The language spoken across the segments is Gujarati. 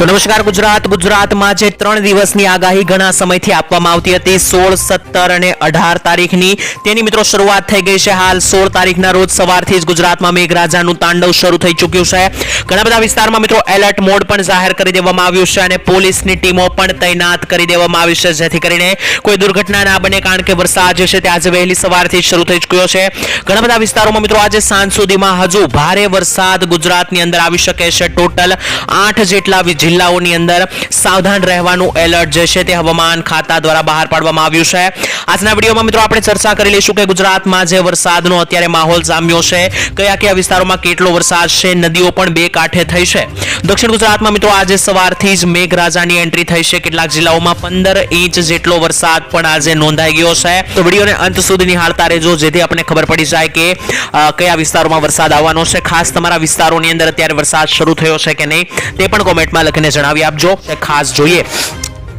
તો નમસ્કાર, ગુજરાત. ગુજરાતમાં જે ત્રણ દિવસની આગાહી ઘણા સમયથી આપવામાં આવતી હતી, સોળ, સત્તર અને અઢાર તારીખની. તેની મિત્રો શરૂઆત થઈ ગઈ છે હાલ સોળ તારીખના રોજ સવારથી જ ગુજરાતમાં મેઘરાજાનું તાંડવ શરૂ થઈ ચૂક્યું છે. ઘણા બધા વિસ્તારમાં મિત્રો એલર્ટ મોડ પણ જાહેર કરી દેવામાં આવ્યું છે અને પોલીસની ટીમો પણ તૈનાત કરી દેવામાં આવી છે, જેથી કરીને કોઈ દુર્ઘટના ના બને, કારણ કે વરસાદ જે છે તે આજે વહેલી સવારથી શરૂ થઈ ચૂક્યો છે. ઘણા બધા વિસ્તારોમાં મિત્રો આજે સાંજ સુધીમાં હજુ ભારે વરસાદ ગુજરાતની અંદર આવી શકે છે. ટોટલ આઠ જેટલા વિ- જિલ્લાઓની અંદર સાવધાન રહેવાનું એલર્ટ જે છે તે હવામાન ખાતા દ્વારા બહાર પાડવામાં આવ્યું છે. આજના વિડીયોમાં મિત્રો આપણે ચર્ચા કરી લઈશું કે ગુજરાતમાં જે વરસાદનો અત્યારે માહોલ જામ્યો છે, કયા કયા વિસ્તારોમાં કેટલો વરસાદ છે, નદીઓ પણ બે કાંઠે થઈ છે. દક્ષિણ ગુજરાતમાં મિત્રો આજે સવારથી જ મેઘરાજાની એન્ટ્રી થઈ છે. કેટલાક જિલ્લાઓમાં પંદર ઇંચ જેટલો વરસાદ પણ આજે નોંધાઈ ગયો છે. તો વિડીયોને અંત સુધી નિહાળતા રહેજો, જેથી આપણને ખબર પડી જાય કે કયા વિસ્તારોમાં વરસાદ આવવાનો છે. ખાસ તમારા વિસ્તારોની અંદર અત્યારે વરસાદ શરૂ થયો છે કે નહીં, તે પણ કોમેન્ટમાં જણાવી આપજો. ખાસ જોઈએ.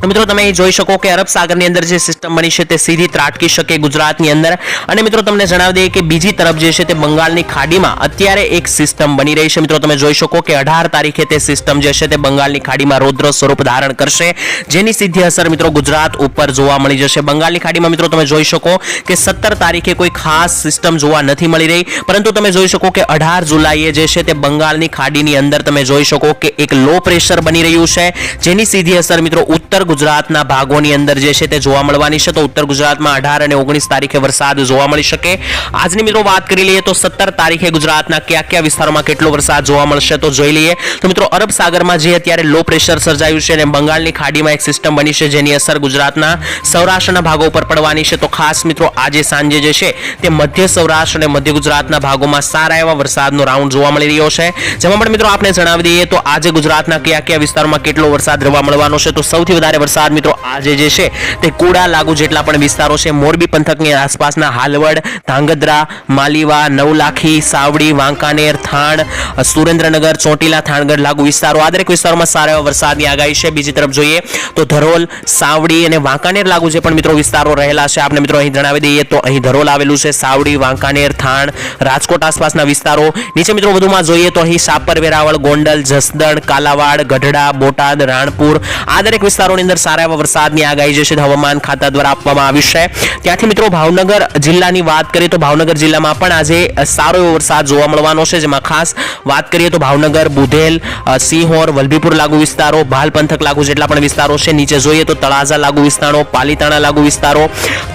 તો મિત્રો તમે જોઈ શકો કે અરબ સાગરની અંદર જે સિસ્ટમ બની છે તે સીધી ત્રાટકી શકે ગુજરાતની અંદર. અને મિત્રો તમને જણાવી દઈએ કે બીજી તરફ જે છે તે બંગાળની ખાડીમાં અત્યારે એક સિસ્ટમ બની રહી છે. મિત્રો તમે જોઈ શકો કે અઢાર તારીખે તે સિસ્ટમ જે છે તે બંગાળની ખાડીમાં રૌદ્ર સ્વરૂપ ધારણ કરશે. જેની સીધી અસર મિત્રો ગુજરાત ઉપર જોવા મળી જશે. બંગાળની ખાડીમાં મિત્રો તમે જોઈ શકો કે સત્તર તારીખે કોઈ ખાસ સિસ્ટમ જોવા નથી મળી રહી. પરંતુ તમે જોઈ શકો કે અઢાર જુલાઈએ જે છે તે બંગાળની ખાડીની અંદર તમે જોઈ શકો કે એક લો પ્રેશર બની રહ્યું છે. જેની સીધી અસર મિત્રો ઉત્તર ગુજરાતના ભાગોની અંદર જે છે તે જોવા મળવાની છે. તો ઉત્તર ગુજરાતમાં અઢાર અને ઓગણીસ તારીખે વરસાદ જોવા મળી શકે. આજની મિત્રો વાત કરી લઈએ તો સત્તર તારીખે ગુજરાતના કયા કયા વિસ્તારોમાં કેટલો વરસાદ જોવા મળશે તો જોઈ લઈએ. તો મિત્રો અરબ સાગરમાં જે અત્યારે લો પ્રેશર સર્જાયું છે અને બંગાળની ખાડીમાં એક સિસ્ટમ બની છે જેની અસર ગુજરાતના સૌરાષ્ટ્રના ભાગો ઉપર પડવાની છે. તો ખાસ મિત્રો આજે સાંજે જે છે તે મધ્ય સૌરાષ્ટ્ર અને મધ્ય ગુજરાતના ભાગોમાં સારા એવા વરસાદનો રાઉન્ડ જોવા મળી રહ્યો છે. જેમાં પણ મિત્રો આપણે જણાવી દઈએ તો આજે ગુજરાતના કયા કયા વિસ્તારોમાં કેટલો વરસાદ રહેવા મળવાનો છે. તો સૌથી વધારે વરસાદ મિત્રો આજે જે છે તે કુડા, લાગુ જેટલા પણ વિસ્તારો છે, મોરબી પંથકની આસપાસના હાલવડ, ધાંગધ્રા, માલીવા, નવલાખી, સાવડી, વાંકાનેર, થાણ, સુરેન્દ્રનગર, ચોટીલા, થાણગઢ લાગુ વિસ્તારો. આ દરેક વિસ્તારોમાં સારા એવા વરસાદની આગાહી છે. બીજી તરફ જોઈએ તો ધરોલ, સાવડી અને વાંકાનેર લાગુ જે પણ મિત્રો વિસ્તારો રહેલા છે આપણે મિત્રો અહીં જણાવી દઈએ તો અહીં ધરોલ આવેલું છે, સાવડી, વાંકાનેર, થાણ, રાજકોટ આસપાસના વિસ્તારો. નીચે મિત્રો વધુમાં જોઈએ તો અહીં સાપર વેરાવળ ગોંડલ, જસદણ, કાલાવાડ, ગઢડા, બોટાદ, રાણપુર આ દરેક વિસ્તારોની અંદર સારા એવા વરસાદની આગાહી જે છે હવામાન ખાતા દ્વારા આપવામાં આવી છે. ત્યાંથી મિત્રો ભાવનગર જિલ્લાની વાત કરીએ તો ભાવનગર જિલ્લામાં પણ આજે સારો એવો વરસાદ જોવા મળવાનો છે. જેમાં ખાસ વાત કરીએ તો ભાવનગર, બુધેલ સિંહોર, વલભીપુર લાગુ વિસ્તારો ભાલ પંથક લાગુ જેટલા પણ વિસ્તારો છે. નીચે જોઈએ તો તળાજા લાગુ વિસ્તારો, પાલીતાણા લાગુ વિસ્તારો.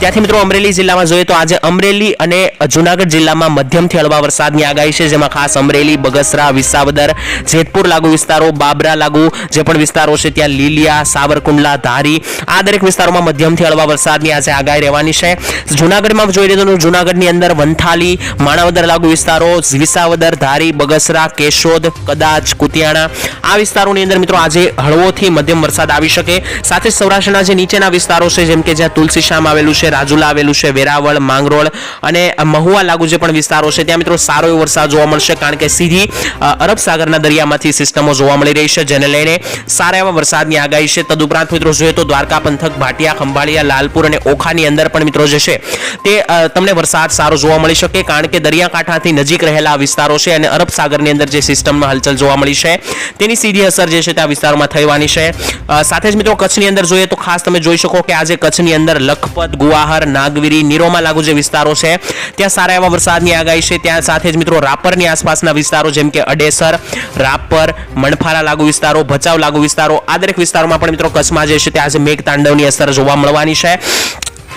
ત્યાંથી મિત્રો અમરેલી જિલ્લામાં જોઈએ તો આજે અમરેલી અને જુનાગઢ જિલ્લામાં મધ્યમથી હળવા વરસાદની આગાહી છે. જેમાં ખાસ અમરેલી, બગસરા, વિસાવદર, જેતપુર લાગુ વિસ્તારો, બાબરા લાગુ જે પણ વિસ્તારો છે, ત્યાં લીલિયા, સાવરકુંડલા ધારી આ દરેક વિસ્તારોમાં મધ્યમથી હળવા વરસાદની આજે આગાહી રહેવાની છે. જુનાગઢમાં જોઈ લઈએ તો જુનાગઢની અંદર વંથાલી, માણાવદર લાગુ વિસ્તારો, વિસાવદર, ધારી, બગસરા, કેશોદ, કદાચ કુતિયાણા. આ વિસ્તારોની અંદર મિત્રો આજે હળવોથી મધ્યમ વરસાદ આવી શકે. સાથે સૌરાષ્ટ્રના જે નીચેના વિસ્તારો છે, જેમ કે જ્યાં તુલસીશ્યામ આવેલું છે, રાજુલા આવેલું છે, વેરાવળ, માંગરોળ અને મહુવા લાગુ જે પણ વિસ્તારો છે, ત્યાં મિત્રો સારો એવો વરસાદ જોવા મળશે, કારણ કે સીધી અરબ સાગરના દરિયામાંથી સિસ્ટમો જોવા મળી રહી છે, જેને લઈને સારા એવા વરસાદની આગાહી છે. તદુપરાંત મિત્રો, જોઈએ તો દ્વારકા પંથક, ભાટિયા, ખંભાળિયા, લાલપુર અને ઓખાની અંદર પણ મિત્રો જે છે, તે તમને વરસાદ સારો જોવા મળી શકે કારણ કે દરિયાકાંઠાથી નજીક રહેલા વિસ્તારો છે અને અરબ સાગરની અંદર જે સિસ્ટમમાં હલચલ જોવા મળી છે, તેની સીધી અસર જે છે તે આ વિસ્તારોમાં થવાની છે. સાથે જ મિત્રો કચ્છની અંદર જોઈએ તો ખાસ તમે જોઈ શકો કે આજે કચ્છની અંદર લખપત, ગુવાહર, નાગવીરી, નીરોમાં લાગુ જે વિસ્તારો છે, ત્યાં સારા એવા વરસાદની આગાહી છે. ત્યાં સાથે જ મિત્રો રાપરની આસપાસના વિસ્તારો જેમ કે અડેસર, રાપર, મણફારા લાગુ વિસ્તારો, ભચાઉ લાગુ વિસ્તારો, આ દરેક વિસ્તારોમાં પણ મિત્રો કચ્છમાં જે છે તે આજે મેઘ તાંડવની અસર જોવા મળવાની છે.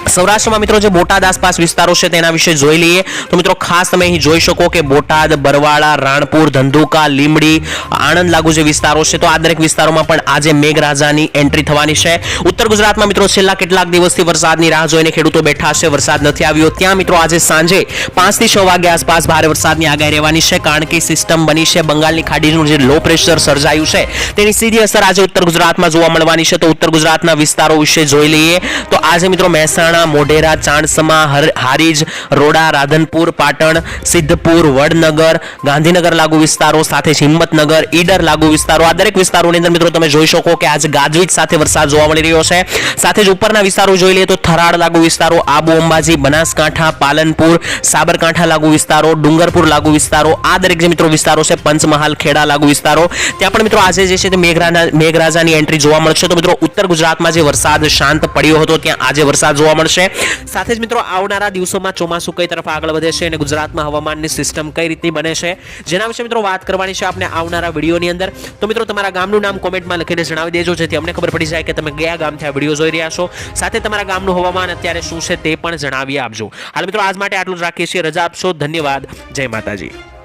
સૌરાષ્ટ્રમાં મિત્રો જે બોટાદ આસપાસ વિસ્તારો છે તેના વિશે જોઈ લઈએ. તો મિત્રો ખાસ તમે અહીં જોઈ શકો કે બોટાદ, બરવાળા, રાણપુર, ધંધુકા લીમડી આણંદ લાગુ જે વિસ્તારો છે, તો આ દરેક વિસ્તારોમાં પણ આજે મેઘરાજાની એન્ટ્રી થવાની છે. ઉત્તર ગુજરાતમાં મિત્રો છેલ્લા કેટલાક દિવસથી વરસાદની રાહ જોઈને ખેડૂતો બેઠા છે, વરસાદ નથી આવ્યો. ત્યાં મિત્રો આજે સાંજે પાંચથી છ વાગ્યા આસપાસ ભારે વરસાદની આગાહી રહેવાની છે, કારણ કે સિસ્ટમ બની છે, બંગાળની ખાડીનું જે લો પ્રેશર સર્જાયું છે, તેની સીધી અસર આજે ઉત્તર ગુજરાતમાં જોવા મળવાની છે. તો ઉત્તર ગુજરાતના વિસ્તારો વિશે જોઈ લઈએ. તો આજે મિત્રો મહેસાણા મહેસાણા, મોઢેરા, ચાણસમા, હર- હારીજ, રોડા, રાધનપુર, પાટણ, સિદ્ધપુર, વડનગર, ગાંધીનગર લાગુ વિસ્તારો સાથે જ હિંમતનગર, ઈડર લાગુ વિસ્તારો. આ દરેક વિસ્તારોની અંદર મિત્રો તમે જોઈ શકો કે આજે ગાજવીજ સાથે વરસાદ જોવા મળી રહ્યો છે. સાથે જ ઉપરના વિસ્તારો જોઈ લઈએ તો થરાડ લાગુ વિસ્તારો, આબુ અંબાજી, બનાસકાંઠા, પાલનપુર, સાબરકાંઠા લાગુ વિસ્તારો, ડુંગરપુર લાગુ વિસ્તારો, આ દરેક જે મિત્રો વિસ્તારો છે, પંચમહાલ, ખેડા લાગુ વિસ્તારો. ત્યાં પણ મિત્રો આજે જે છે તે મેઘરાજા મેઘરાજાની એન્ટ્રી જોવા મળશે. તો મિત્રો ઉત્તર ગુજરાતમાં જે વરસાદ શાંત પડ્યો હતો, ત્યાં આજે વરસાદ જોવા મળશે. સાથે જ મિત્રો, આવનારા દિવસોમાં ચોમાસું કઈ તરફ આગળ વધે છે અને ગુજરાતમાં હવામાનની સિસ્ટમ કઈ રીતની બને છે, જેના વિશે મિત્રો વાત કરવાની છે આપણે આવનારા વિડીયોની અંદર. તો મિત્રો, તમારા ગામનું નામ કોમેન્ટમાં લખીને જણાવી દેજો, જેથી અમને ખબર પડી જાય કે તમે કયા ગામથી આ વીડિયો જોઈ રહ્યા છો. સાથે તમારા ગામનું હવામાન અત્યારે શું છે તે પણ જણાવી આપજો. હાલ મિત્રો, આજ માટે આટલું જ રાખીએ છીએ. રજા આપશો. ધન્યવાદ. જય માતાજી.